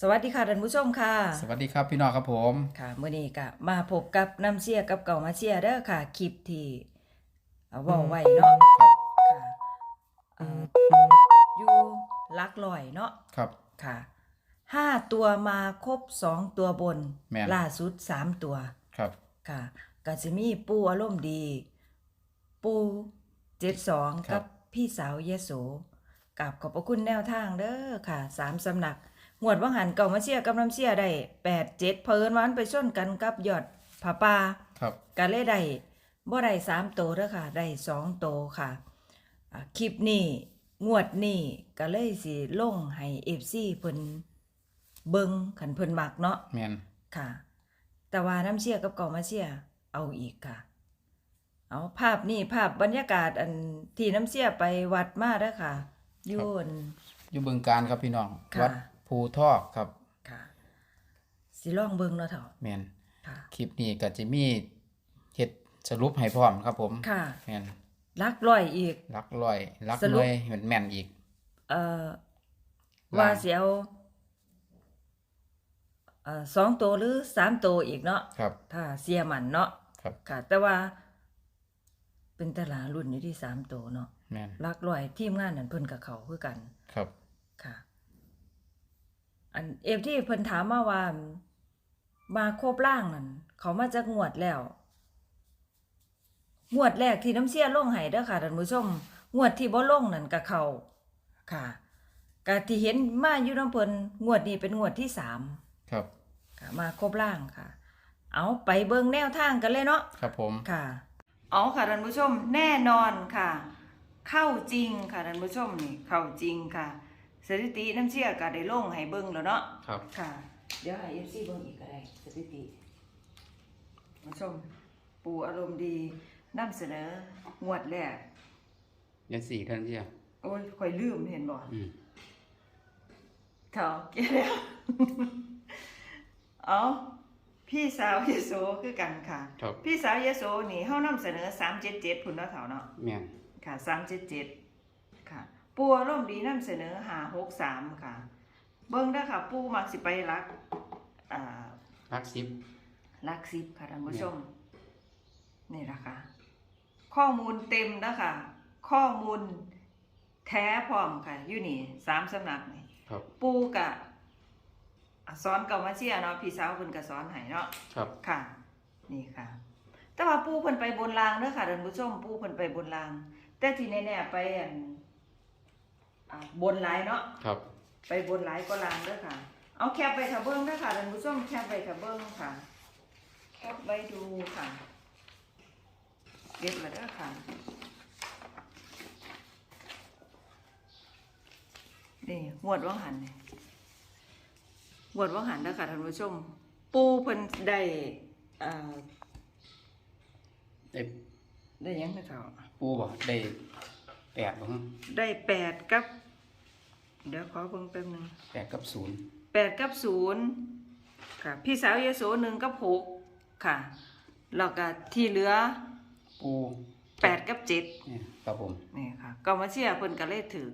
สวัสดีค่ะท่านผู้ชมค่ะ สวัสดีครับพี่น้องครับผมค่ะมื้อนี้ก็มาพบกับน้ำเชียกับเก่ามาเชียเด้อค่ะคลิปที่เอาเว้าไว้เนาะครับค่ะเอ่ออยู่หลักร้อยเนาะครับ ค่ะห้าตัวมาครบสองตัวบนแม่น ล่าสุดสามตัว ครับ ค่ะก็จะมีปูอารมณ์ดี ปูเจ็ดสองกับพี่สาวเยโสกับขอบพระคุณแนวทางเด้อค่ะสามสำนัก หวดว่างหันเก่ามาเชียร์กับน้ำเชียร์ได้แปดเจ็ดเพลินวามันไปชนกันกับยอดผาป่าครับก็เลยได้บ่ได้สามโตวเด้อค่ะ ได้สองโตวค่ะอ่าคลิปนี้งวดนี้ก็เลยสิลงให้เอฟซีเพิ่นเบิงขันเพิ่นมักเนาะแมนค่ะ แต่ว่าน้ำเชียกับเก่ามาเชียเอาอีกค่ะ เอาภาพนี่ภาพบรรยากาศอันที่น้ำเชียไปวัดมาเด้อค่ะอยูนอยู่บึงการครับพี่น้องค่ะวัด ภูทอกครับค่ะสิลองเบิ่งเนาะเถอะแมนค่ะคลิปนี้ก็จะมีเฮ็ดสรุปให้พร้อมครับผมค่ะแมนลักร้อยอีก รักร้อย รักสหรุปน่วยแม่นแม่นอีก เอ่อล่างว่าเสียวเอ่อสองตัวหรือสามตัวอีกเนาะครับ ถ้าเสียมันเนาะครับ ค่ะ แต่ว่า เป็นตลารุ่นอยู่ที่สามตัวเนาะแมนลักร้อยทีมงานนั่นเพิ่นกับเขาคือกัน ครับ ค่ะ อันเอฟที่เพิ่นถามมาว่า มาโครบล่างนั่นเขามาจากงวดแล้วงวดแรกที่น้ำเสียลงให้เด้อค่ะท่านผู้ชมงวดที่บ่ลงนั่นก็เขาค่ะกะที่เห็นมาอยู่น้ำเพิ่นงวดนี้เป็นงวดที่สามครับค่ะมาครบล่างค่ะ เอาไปเบิ่งแนวทางกันเลยเนาะครับผมค่ะ เอาค่ะท่านผู้ชมแน่นอนค่ะ เข้าจริงค่ะท่านผู้ชมนี่เข้าจริงค่ะ สถิติน้ำเชี่ยกาได้ลงให้เบิ้งแล้วเนาะครับ ค่ะ เดี๋ยวให้เอฟซีเบิ้งอีกก็ได้สถิติมาชมปู่อารมณ์ดีนำเสนองวดแหลกเดือนสี่ท่านเชี่ยโอ้ยคอยลืมเห็นบ่อืมเถาเกลียดแล้ว เอาพี่สาวเยโสคือกันค่ะพี่สาวเยโสนี่เฮานำเสนอสามเจ็ดเจ็ดนาะเถาเนาะ แม่ค่ะสามเจ็ดเจ็ด ปูอารมณ์ดีนำเสนอหาหกสามค่ะ เบิ้งได้อค่ะ ปูมักสิไปรักอ่ารักสิบ รักซิปค่ะท่านผู้ชม นี่ละค่ะ ข้อมูลเต็มนะคะ ข้อมูลแท้พร้อมค่ะ อยู่นี่สามสำนักนี่ครับ ปูกะสอนเก่ามาเชียเนาะพี่สาวเพิ่นก็สอนให้เนาะ ครับ ค่ะ นี่ค่ะ แต่ว่าปูเพิ่นไปบนรางเด้อค่ะท่านผู้ชมปูเพิ่นไปบนราง แต่ที่แน่ๆไปอัน อ่าบนหลายเนาะครับ ไปบนหลายก็รางเด้อค่ะ เอาแคปไปค่ะเบิ้งเด้อค่ะท่านผู้ชมแคปไปค่ะเบิ้งค่ะแคปไว้ดูค่ะเก็บมาเด้อค่ะนี่หวดว่างหันนี่หวดว่างหันเด้อค่ะท่านผู้ชม ปูเพิ่นได้อ่าได้ได้หยังไงเท่าปูบ่ได้ แปดบ่ฮะได้แปดกับ เดี๋ยวขอเบิ่งแป๊บหนึงแปดกับศูนย์แปดกับศูนย์ค่ะ พี่สาวยโสหนึ่งกับหกค่ะแล้วก็ที่เหลือปูแปดกับเจ็ดเนี่ยครับผมนี่ค่ะก็มาเชียร์เพิ่นก็เลยถือ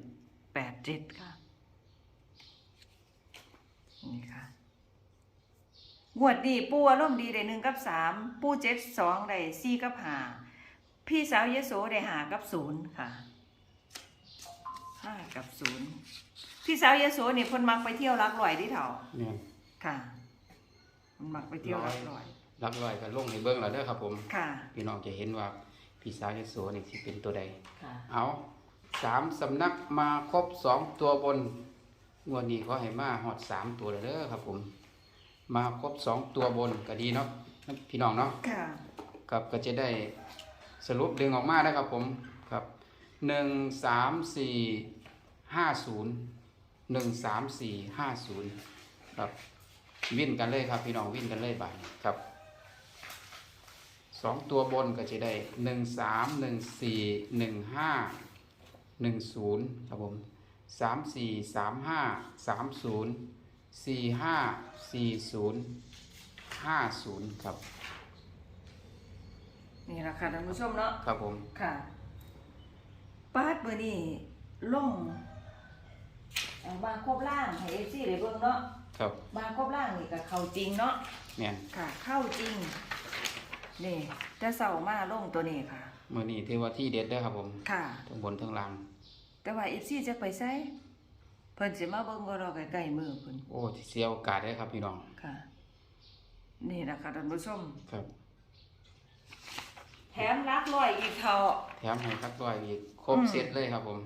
แปดเจ็ดค่ะนี่ค่ะงวดดีปูอารมณ์ดีได้หนึ่งกับสามปูเจ็ดสองได้สี่กับห้าพี่สาวยโสได้ห้ากับศูนย์ค่ะ ห้ากับศูนย์พี่สาวยโสนี่เพิ่นมักไปเที่ยวรักลอยที่เถาเนี่ยค่ะมันมักไปเที่ยวรักลอย รักร้อยก็ลงในเบื้องแล้วเด้อครับ ผม ค่ะ พี่น้องจะเห็นว่าพี่สาวยโสนี่สิเป็นตัวใด ค่ะเอาสามสำนักมาครบสองตัวบนงวดนี้เขาให้มาหอดสามตัวเลยเด้อครับ ผม มาครบสองตัวบนก็ดีเนาะพี่น้องเนาะค่ะครับก็จะได้สรุปดึงออกมานะครับผมครับ หนึ่งสามสี่ห้าศูนย์หนึ่งสามสี่ห้าศูนย์ครับวิ่นกันเลยครับ พี่น้องวิ่นกันเลยบ่ายครับสองตัวบนก็จะได้หนึ่งสามหนึ่งสี่หนึ่งห้าหนึ่งศูนย์ครับผมสามสี่สามห้าสามศูนย์สี่ห้าสี่ศูนย์ห้าศูนย์ครับ นี่แหละค่ะท่านผู้ชมเนาะครับผม ค่ะ ปาดเบอร์นี่ลงเอามาครบล่างให้เอฟซีได้เบิ่งเนาะครับมาครบล่างนี่ก็เข้าจริงเนาะแม่นค่ะ เข้าจริงนี่แต่เสามาลงตัวนี้ค่ะมื้อนี้ถือว่าที่เด็ดเด้อครับผมค่ะ ทั้งบนทั้งล่าง แต่ว่าเอฟซีจะไปใส่เพิ่นสิมาเบิ่งบ่รอใกล้ๆมือเพิ่นโอ้ที่เสียโอกาสได้อครับพี่น้องค่ะ นี่นะคะท่านผู้ชม ครับ แถมรักร้อยอีกเท่า แถมให้คักร้อยอีก ครบอืมเซตเลยครับ ผม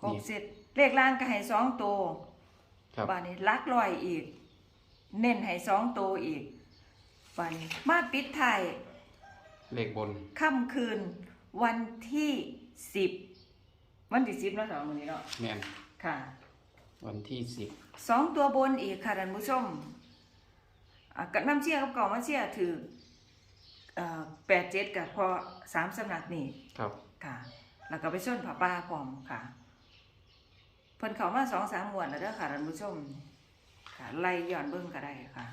ครบนี่เสร็จเลขล่างก็ให้สองตัวครับบานนี้รักร้อยอีก เน้นให้สองตัวอีกบานนี้มาปิดไทายเลขบนค่ำคืนวันที่สิบวันที่สิบแล้วสองวันนี้เนาะแม่นค่ะ วันที่สิบสองตัวบนอีกค่ะท่านผู้ชมอะกับน้ำเชี่ยกับเก่ามาเชี่ยถือแปดเจ็ดกับพอสามสำนักนี่ครับค่ะ แล้วก็ไปส้นผ้าป้าพร้อมค่ะเพิ่นเขามาสองสามงวดแล้วเด้อค่ะท่านผู้ชมค่ะไล่ย้อนเบิ่งก็ได้ค่ะ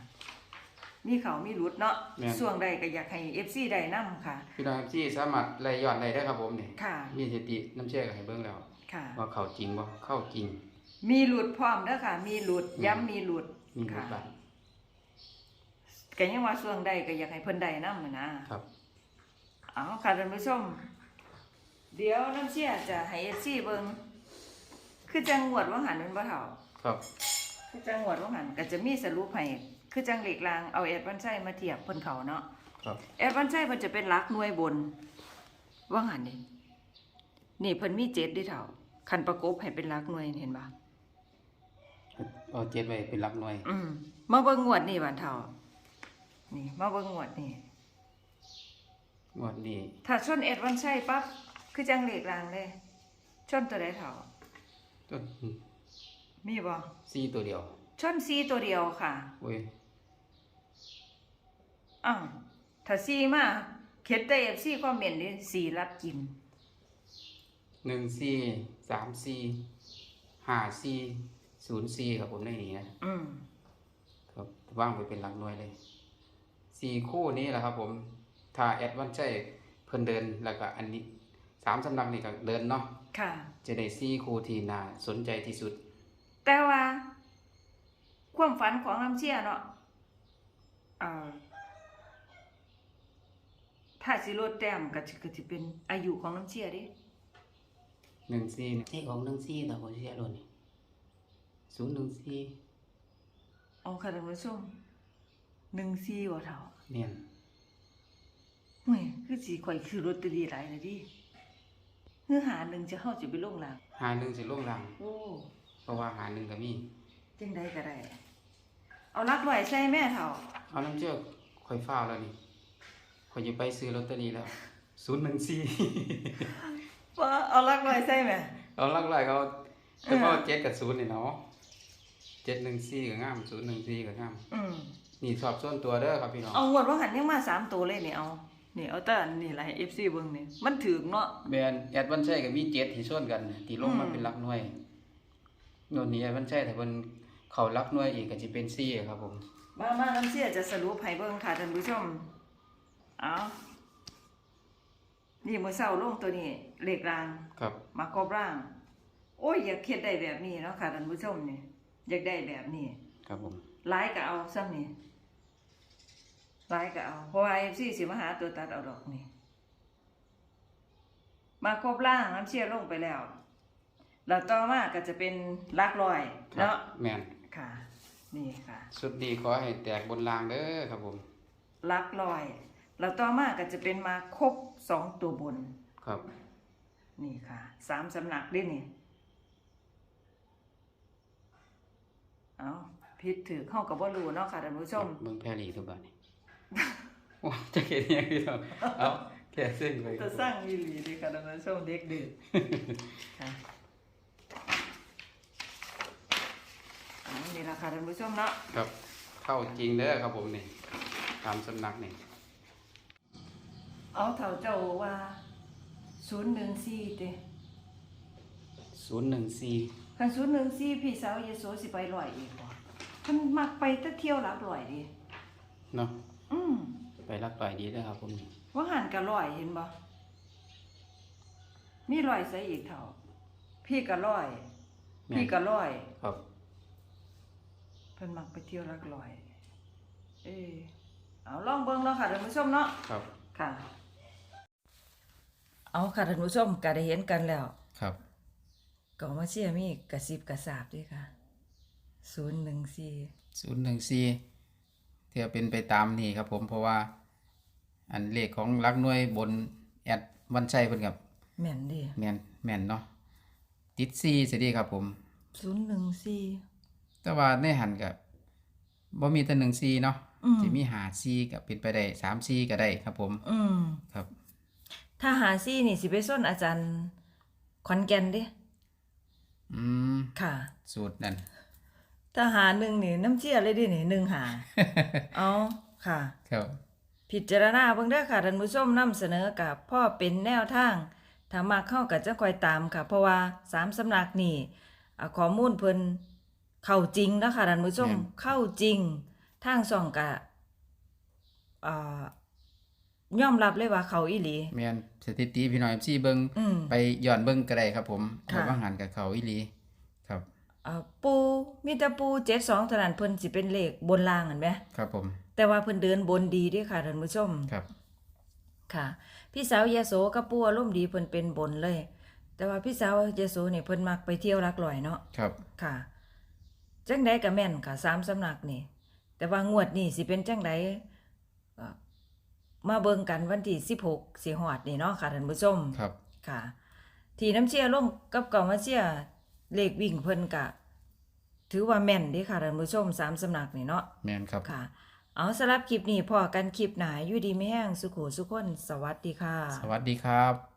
มีเขามีรุดเนาะแม่น ส่วงใดก็อยากให้เอฟซีได้นํค่ะ พี่น้องที่สามารถไล่ย้อนได้ได้อครับผมนี่ค่ะมีสถิติน้ำเชื่อกับให้เบิ่งแล้วค่ะ ว่าเข้าจริงบ่เข้าจริง มีหลุดพร้อมเด้อค่ะ มีหลุดอืมย้ำมีหลุดมีบค่ะทบาทก็ยังว่าส่วงใดก็อยากให้เพิ่นได้นำนะ ครับ เอาค่ะท่านผู้ชม เดี๋ยวน้ำเชี่ยจะให้เอฟซีเบิ่งคือจังหวัดว่าหันมันบ่เท่า ครับ คือจังหวัดว่าหันก็จะมีสรุปให้คือจังเหล็กลางเอาแอดวันไส้มาเทียบเพิ่นเขาเนาะครับ แอดวันไส้เพิ่นจะเป็นหลักหน่วยบนว่าหันนี่นี่เพิ่นมีเจ็ดเด้วยเท่าคันประกบให้เป็นหลักหน่วยเห็นบ่เอาเจ็ดไว้เป็นหลักหน่วย อืมมาเบิ่งงวดนี่บานเท่า นี่มาเบิ่งงวดนี่ งวดนี้ ถ้าชนแอดวันไส้ปั๊บ คือจังเหล็กลางเลย ชนตัวใดเท่าต้นมีบ่สี่ตัวเดียว ชนซีตัวเดียวค่ะเว้ยอ้าวถ้าซีมาเข็ดแต่ FC คอมเมนต์นี่สีรับกินหนึ่งสี่สามสี่ห้าสี่ศูนย์สี่ครับผมได้นี่นะอืมครับว่างไปเป็นหลักหน่วยเลยสี่คู่นี้แหละครับผม ถ้าแอดวันใจเพิ่นเดินแล้วก็อันนี้ สามสำนักนี่ก็เดินเนาะค่ะ จะได้สี่คู่ที่น่าสนใจที่สุด แต่ว่า ความฝันของน้ำเชี่ยเนาะอ่าถ้าสิลดแต้มก็สิก็สิเป็นอายุของน้ำเชี่ยเดิหนึ่งสี่นี่ของหนึ่งสี่แต่ผมเสียรุ่นศูนย์หนึ่งสี่เอาค่ะท่านผู้ชมหนึ่งสี่ว่าเท่าเนี่ย เฮ้ยคือสิข่อยคือลอตเตอรี่หลายเลยดิ เนื้อหาหนึ่งจะเข้าจะไปลงหลังหาหนึ่งสิลงล่างโอ้เพราะว่าหาหนึ่งก็มีจังใดก็ได้ เอารักไว้ใส่แม่เท่าเอาน้ำเชื่อค่อยฟ้าวแล้วนี่ค่อยจะไปซื้อลอตเตอรี่แล้วศูนย์หนึ่งสี่ว่าเอารักไว้ใส่แม่เอาลักไล่เขาแต่ว่าเจ็ดกับศูนย์นี่เนาะเจ็ดหนึ่งสี่ก็งามศูนย์หนึ่งสี่ก็งามอืมนี่สอบส่วนตัวเด้อครับพี่น้องเอางวดว่าหันยังมาสามตัวเลยนี่เอา นี่เอาแต่อันนี่แหละให้ FC เบิ่งนี่มันถึงเนาะแบรนด์แอดวันใช่กับมีเจ็ดที่ส่วนกันที่ลงมาอืมเป็นหลักหน่วยโน่นนี้แอดวันใช่แต่เพิ่นเขาหลักหน่วยอีกก็สิเป็นสี่ครับผม มามาน้ำเสียจะสรุปให้เบิ่งค่ะท่านผู้ชมเอานี่มื้อเช้าลงตัวนี้เลขรางครับมากรอบร่าง โอ้ยอยากเฮ็ดได้แบบนี้เนาะค่ะท่านผู้ชมนี่อยากได้แบบนี้ ครับผมหลายก็เอาซ้ำนี่ห ลายก็เอาเพราะว่า FC สิมาหาตัวตัดเอาดอกนี่มาครบล่างน้ำเชี่ยลงไปแล้วแล้วต่อมาก็จะเป็นลักลอยครับเนาะแม่นค่ะ นี่ค่ะ สุดดีขอให้แตกบนรางเด้อครับผมลักลอยแล้วต่อมาก็จะเป็นมาครบสองตัวบน ครับ นี่ค่ะสามสำนักด้วยนี่เอาพิษถือเข้ากับว่ารู้เนาะค่ะท่านผู้ชมเบิ่งแพรรี่ทุกบาทนี่ โอ้จะเห็นยังพี่น้องเอาแค่เส้นไปคจะรับสร้างอีหลีดีค่ะท่านผู้ชมเด็กดื้อค่ะเอานี่ละค่ะท่านผู้ชมเนาะครับ เข้าจริงเด้อครับผมนี่ตามสำนักนี่เอาเท่าเจ้าว่าศูนย์หนึ่งสี่เด้ศูนย์หนึ่งสี่คันศูนย์หนึ่งสี่พี่สาวเยโสสิไปลอยอีกบ่มันมักไปแตะเที่ยวหลักลอยดิเนาะ อืมไปรักปล่อยดีเด้อครับผมว่าหันกะลอยเห็นบ่มีลอยใส่อีกเท่า พี่กะลอยแม่นพี่กะลอย ครับพพิ่นมักไปเที่ยวรักลอย เออเอาลองเบิ่งเนาะค่ะท่านผู้ชมเนาะครับค่ะ เอาค่ะท่านผู้ชมก็ได้เห็นกันแล้ว ครับก็มาเชียร์มีกระซิบกระซาบด้วยค่ะศูนย์หนึ่งสี่ศูนย์หนึ่งสี่ เที่ยวเป็นไปตามนี่ครับผมเพราะว่า อันเลขของรักหน่วยบนแอดวันชัยเพิ่นกับแม่นดิแมนแมนเนาะติดซีสิดีครับผม ศูนย์หนึ่งสี่ แต่ว่าในหันกับบ่มีแต่หนึ่งซีเนาะอืมจะมีหาซีกับเป็นไปได้สามซีก็ได้ครับผมอืม ครับ ถ้าหาซี่นี่สิไปส้นอาจารย์ขอนแก่นเดิอืมค่ะ สูตรนั่น ถ้าหาหนึ่งนี่น้ำเชี่ยเลยดินี่หนึ่งหาเอาค่ะ ครับ พิจารณาเบิ่งเด้อค่ะท่านผู้ชมนำเสนอกับพ่อเป็นแนวทางถ้ามาเข้ากับจะคอยตามค่ะ เพราะว่าสามสำนักนี่อ่าข้อมูลเพิ่นเข้าจริงนะคะท่านผู้ชมเข้าจริงทางช่องกะอ่ายอมรับเลยว่าเขาอีหลีแมนสถิติพี่น้อยซีเบิงอืมไปย้อนเบิงก็ได้ครับ ผมค่ะว่าหันกับเขาอีหลี ครับอ่าปูมีแต่ปู72เท่านั้นเพิ่นสิเป็นเลขบนล่างเห็นไหมครับผม แต่ว่าเพิ่นเดินบนดีเด้อค่ะท่านผู้ชมครับ ค่ะ พี่สาวยโสกับปู่อารมณ์ดีเพิ่นเป็นบนเลย แต่ว่าพี่สาวยโสนี่เพิ่นมักไปเที่ยวรักลอยเนาะครับ ค่ะจังใดก็แม่นค่ะสามสำนักนี่ แต่ว่างวดนี่สิเป็นจังใดเอ่อมาเบิ่งกันวันที่16สิฮอดนี่เนาะค่ะท่านผู้ชมครับ ค่ะ ที่น้ำเชียลงกับเก่ามาเชีย เลขวิ่งเพิ่นกะ ถือว่าแม่นเด้ค่ะท่านผู้ชมสามสำนักนี่เนาะแมนครับ ค่ะ เอาสำหรับคลิปนี้พอกันคลิปหนาอยู่ดีไม่แห้งสุขุสุขคนสวัสดีค่ะ สวัสดีครับ